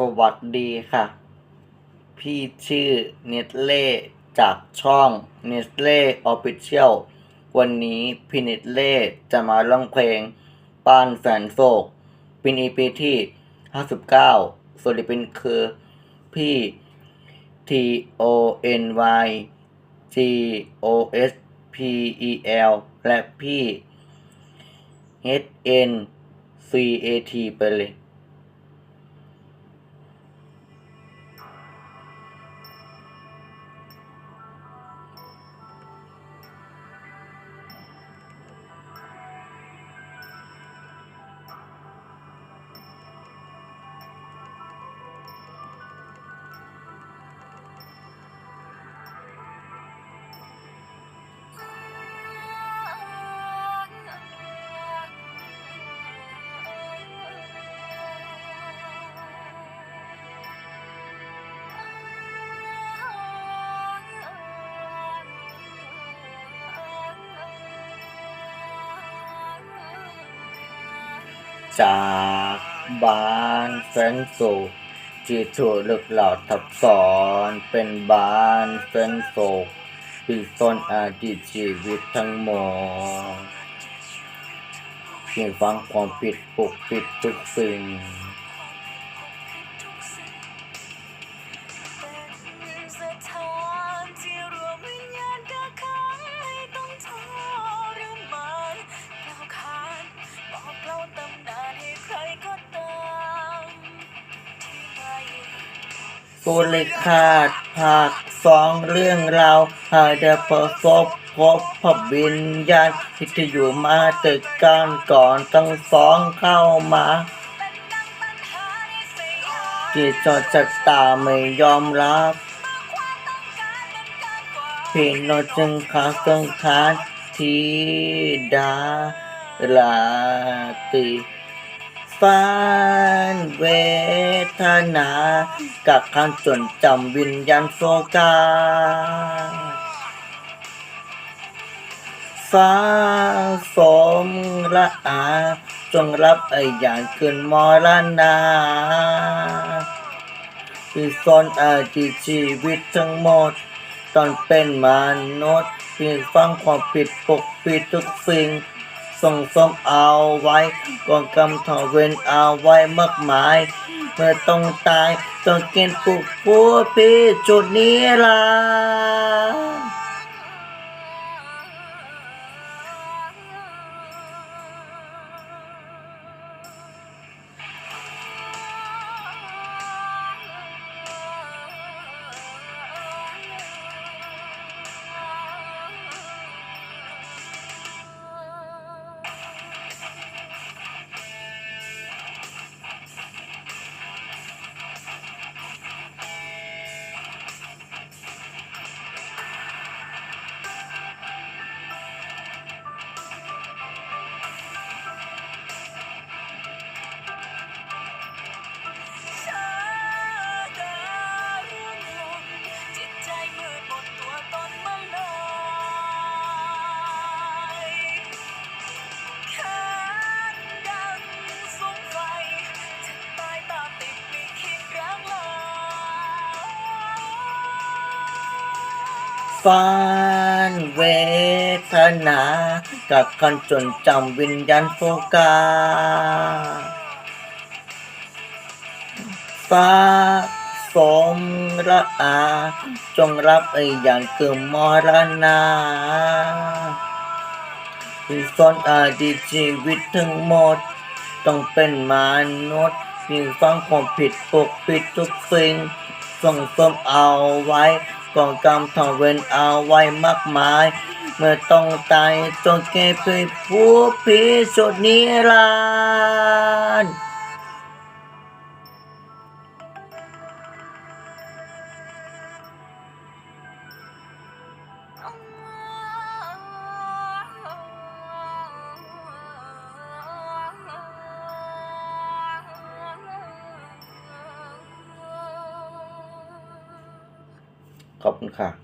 สวัสดีค่ะ พี่ชื่อเนตเล่จากช่องเนสเล่ออฟฟิเชียลวันนี้พี่เนตเล่จะมาร้องเพลงปานแสนโศกเป็น EP ที่ 59ส่วนที่เป็นคือพี่ T O N Y G O S P E L และพี่ H N C A T ไปเลย จากบ้านแฟนสุขที่ถูกลึกหลอดทับซ้อนเป็นบ้านแฟนสุขปิดซ่อนอดีตชีวิตทั้งหมดเพียงฟังความผิดปกปิดทุกสิ่ง สุริคาดภาคสองเรื่องราวหากได้ประสบพบพบวิญญาณที่จะอยู่มาตึกการก่อนทั้งสองเข้ามาเป็นดังปัญหาในสยามที่จอชะตาไม่ยอมรับความต้องกาเกินกว่าพี่นจึงขาสังขารทีดาลาติ ฟันเวทนา กับคำจนจำวิญญาณโฟกาฟ้าสมละอาจงรับไออย่างขึ้นมรณาที่ซ่อนอาดีชีวิตทั้งหมด ตอนเป็นมนุษย์ที่ฟังความผิดปกปิดทุกสิ่ง ส่งสมเอาไว้ก่อนกำทอเวนเอาไว้มากมาย เมื่อต้องตายต้องเกณฑ์ปุกผู้พี่จุดนี้ล่ะ ฟันเวทนา กับคันจนจำวิญญาณโฟกาฟ้าสมละอา จงรับไออย่างคือมรณาที่ซ่อนอาดีตชีวิตทั้งหมด ต้องเป็นมนุษย์ที่ฟังความผิดปกปิดทุกสิ่งส่งสมเอาไว้ กองกรรมทองเวนเอาไว้มากมาย เมื่อต้องตายจงเก็บไปผู้พิสุดนิรันดร์ ขอบคุณค่ะ